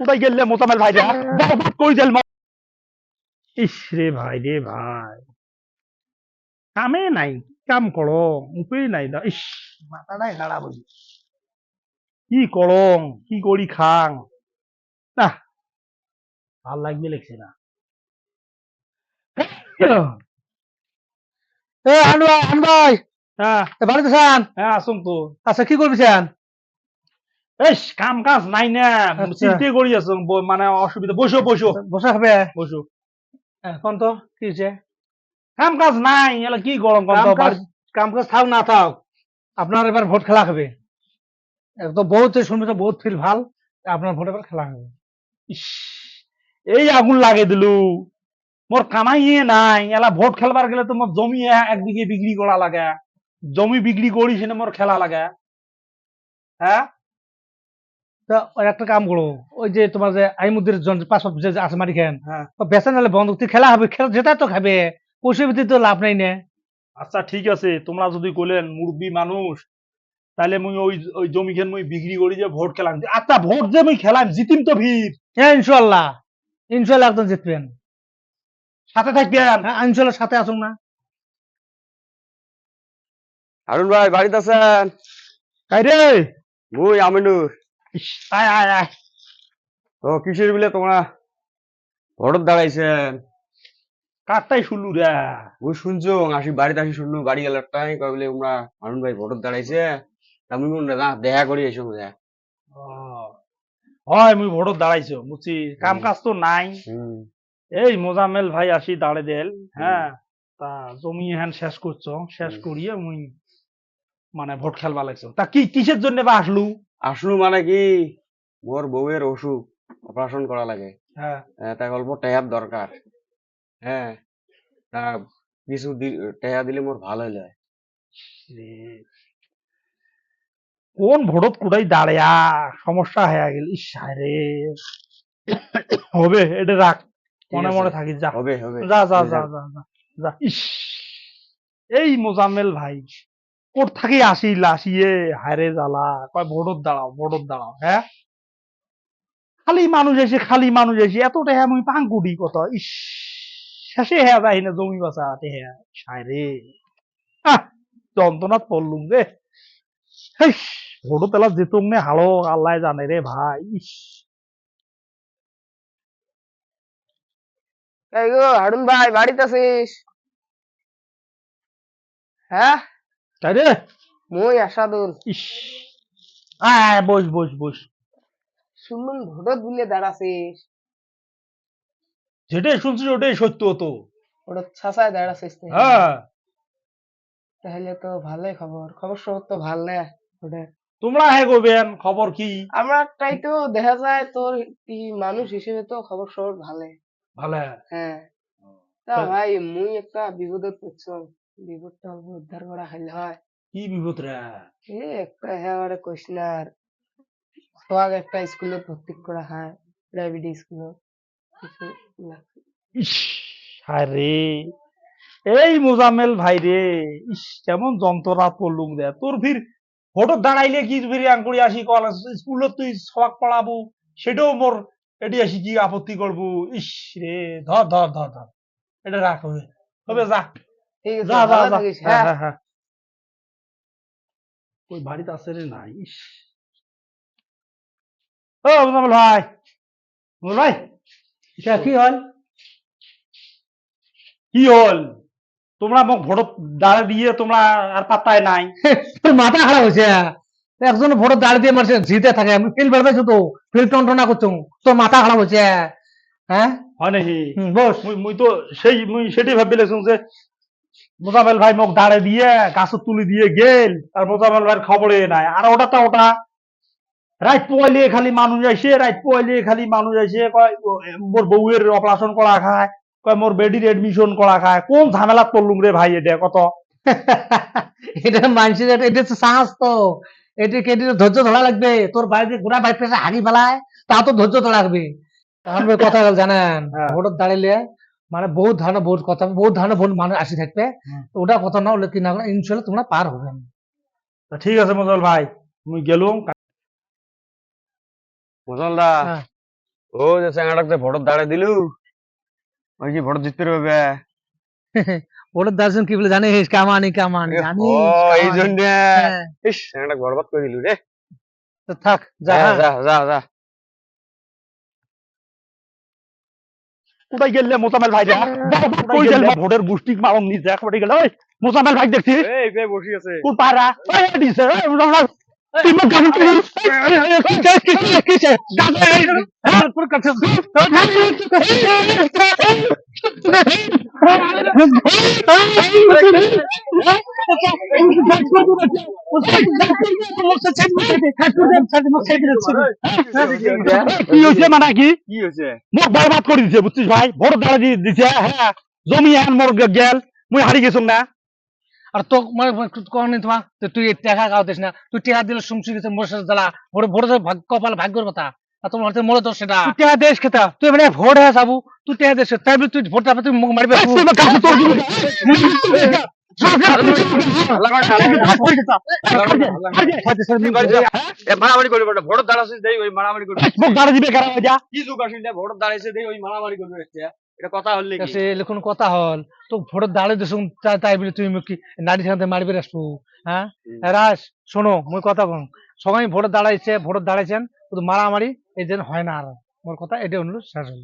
কোথায় গেলে মোতামেল ভাই রে? করে দিল ইস রে ভাই রে ভাই। কামে নাই কাম করো উপায় নাই দা ইস মাথাটাই খারাপ হইছে কি করং কি করি খাং? না ভালো লাগবে লেগছে না। এ আনু আনু ভাই। হ্যাঁ। ভালো আছেন হ্যাঁ আসুন তো। আচ্ছা কি করবি করবিছেন এস কাম কাজ নাই না। আচ্ছা। চিন্তা করি আছো মানে অসুবিধা। বসো বসো। বসে হবে। বসো। এখন তো কি হয়েছে কাম কাজ নাই এলা কি গরম কাম কাজ থাক না থাক আপনার এবার ভোট খেলা হবে। তো বহুত শুনবে তো বহুত ফিল ভালো। আপনার ভোট এবার খেলা হবে। এই আগুন লাগে দিলু। মোর কামাইয়ে নাই। এলা ভোট খেলবার গেলে তো মোর জমি একদিকে বিক্রি করা লাগে। জমি বিক্রি করি সেনে মোর খেলা লাগে। হ্যাঁ তো একটা কাম করো ওই যে তোমার যে আইমুদ্দির জন পাঁচ যে আছে মারি খেন হ্যাঁ। বেসন নাহলে বন্ধ তুই খেলা হবে খেলা যেটা তো খাবে পয়সা ভিত্তি তো লাভ নাই না। আচ্ছা ঠিক আছে তোমরা যদি কইলেন মুরব্বী মানুষ তাহলে মুই ওই ওই জমি খেন মুই বিক্রি করি যে ভোট খেলাম। আচ্ছা ভোট যে মুই খেলাম জিতিম তো ভিড়। হ্যাঁ ইনশাল্লাহ ইনশাল্লাহ একদম জিতবেন। সাথে থাকবেন। হ্যাঁ ইনশাল্লাহ সাথে আসুন না। হারুন ভাই বাড়িতে আছেন? তাই রে? মুই আমিনুর। আয় আয় আয়। তো কিসের বিলে তোমরা দাঁড়াইছেন কারটাই শুনলু রে। মুই শুনছো আসি বাড়িতে আসি শুনলু গাড়ি গেল টাই তোমরা ভাই দাঁড়াইছে। তা মুই কোন না দেখা করি এসো হয় মুই ভোটত দাঁড়াইছো বুঝছি কাম কাজ তো নাই। এই মোজামেল ভাই আসি দাঁড়ে দেল হ্যাঁ তা জমি হ্যান শেষ করছ শেষ। করিয়ে মুই মানে ভোট খেলবা লাগছো। তা কি কিসের জন্য বা আসলু? আসলু মানে কি? মোর বউয়ের অসুখ অপারেশন করা লাগে। হ্যাঁ। তাই অল্প টাকার দরকার। হ্যাঁ তা কিছু দি- টাকা দিলে মোর ভালো হইলে। কোন ভোটত কুড়াই দাঁড়িয়া? সমস্যা হয়ে গেল। ইস রে হবে এটা রাখ। মনে আছে। মনে থাকিস যা। হবে হবে। যা যা যা যা যা যা। ইস এই মোজাম্মেল ভাই। কোট থাকি, আসিল, আসিয়ে, হায়রে জ্বালা। কয় ভোটত দাঁড়াও ভোটত দাঁড়াও হ্যাঁ? খালি মানুষ এসে, খালি মানুষ এসে, এতটা হ্যাঁ মুই পাঙ্কুটি কত? ইস, শেষে হ্যাঁ যাই না, জমি বাঁচাতে হ্যাঁ সায়রে আহ, যন্ত্রণাত পড়লুম রে। ভোটত তেলা যেতুম নে, হালো, আল্লাহ জানে রে ভাই, ইস। হারুন ভাই, বাড়িতে আছিস? হ্যাঁ? তাই রে? মুই আসাদুল। ইস। আয় বস বস বস। ভোটত দাঁড়াছিস। যেটাই শুনছিস ওটাই সত্য হতো ওটা ছাসায় দাঁড়াছিস হ্যাঁ। তাহলে তো ভালোই খবর। খবর সব তো ভালো না ওটা তোমরা হ্যাঁ করবেন খবর কি? আমরা আমারটাই তো দেখা যায় তোর কি মানুষ হিসেবে তো খবর সব ভালো। ভালো। হ্যাঁ। তা ভাই মুই একটা বিপদে পড়ছো বিপদটা অল্প উদ্ধার করা হইলে হয়। কি বিপদ রে? এ একটা হ্যাঁ আরে কইস না আর সোয়াগ একটা স্কুলে ভর্তি করা হয় প্রাইভেট স্কুলে। কিছু আরে এই মোজামেল ভাই রে ইস কেমন যন্ত্রণা পড়লুম রে। তোর ফির ফটো দাঁড়াইলে কি ফির আঙ্কুরি আসি কলেজ স্কুলত তুই সবাক পড়াবো সেটাও মোর এটি আসি কি আপত্তি করব। ইস রে ধর ধর ধর ধর। এটা রাখ হবে। যা। ঠিক আছে যা যা ভালো থাকিস। হ্যাঁ হ্যাঁ। হ্যাঁ ওই বাড়িতে আছে রে? নাই ইস। ও মোজামেল ভাই। মোজামেল ভাই এটা কি হল কি হল? তোমরা মোক ভোট দাঁড়া দিয়ে তোমরা আর পাত্তায় নাই। তোর মাথা খারাপ হয়েছে একজন ভোট দাঁড়িয়ে দিয়ে মানুষ জিতে থাকে। আমি ফিল বেড়াইছো তো ফিল টনটনা করছ তোর মাথা খারাপ হয়েছে হ্যাঁ। হয় নাকি? বস। মুই তো সেই মুই সেটাই ভাবি লেছুন যে মোজামেল ভাই মোক দাঁড়ে দিয়ে গাছ তুলি দিয়ে গেল আর মোজামেল ভাইয়ের খবরে নাই। আর ওটা তো ওটা রাত পোয়াইলে খালি মানুষ আসে রাত পোয়াইলে খালি মানুষ আসে কয় মোর বউয়ের অপারেশন করা খায় কয় মোর বেডির এডমিশন করা খায়। কোন ঝামেলা পড়লুম রে ভাই এটা কত? এটা মানুষের এটা হচ্ছে সাহস তো। এটা কেটে ধৈর্য ধরা লাগবে? তোর বাড়িতে ঘোড়া পেশা হাগি ফেলায় তা তো ধৈর্য ধরা লাগবে। এখন কথা জানেন? হ্যাঁ। ভোটত দাঁড়াইলে মানে বহুত ধরনের ভোট কথা বহুত ধরনের ভোট মানুষ আসি থাকবে। ওটা কথা না কি না ইনশাল্লাহ তোমরা পার হবেন ঠিক আছে মোজামেল ভাই মুই গেলুম মজলদা হ্যাঁ। ও যে দাঁড়ায় দিলু ওই কি ভোট জিততে পারবে ওটার দর্শন কি বলে জানিস কামানি কামানি ও জানিস এই। জন্য ইস স্যাংটা বরবাদ করে দিলু রে তো থাক যা যা। যা যা। কোথায় গেলে মোজামেল ভাই রে কই গেল? ভোটের গোষ্ঠী মারম নিচে একবারে গেল। ওই মোজামেল ভাই দেখছি এই বসে আছে। কোন ওই দিছে। ওই মোজামেল মানে কি মুখ বরবাদ করে দিছে বুঝছিস ভাই ভোট দাঁড়া দিয়ে দিছে হ্যাঁ জমি এখন মোর গেল মুই হারি গেছুম না আর তো মানে কোন তোমা তো তুই টাকা খাওয়া দিস না তুই টাকা দিলে শুনছি গেছে মোর সাথে জ্বালা ভোট ভোট ভাগ্য কপাল ভাগ্যর কথা। আর তোমার হাতে মোড়ে তো সেটা তুই টাকা দেশ খেতা তুই মানে ভোট হয়ে যাব তুই টাকা দেশ তাই তুই ভোটটা তুই মুখ মারবে মারামারি করবে ভোট দাঁড়াছিস দেই ওই মারামারি করবে ভোট দাঁড়াইছে দেই ওই মারামারি করবে এটা কথা হল সে এখন কথা হল। তো ভোট দাঁড়িয়ে দিস তাই বলে তুমি কি নারী সাথে মারবে আসব হ্যাঁ। রাস শোনো মুই কথা কম সবাই ভোট দাঁড়াইছে ভোট দাঁড়াইছেন শুধু মারামারি এই যেন হয় না আর। মোর কথা এটা অনুরোধ শেষ হল।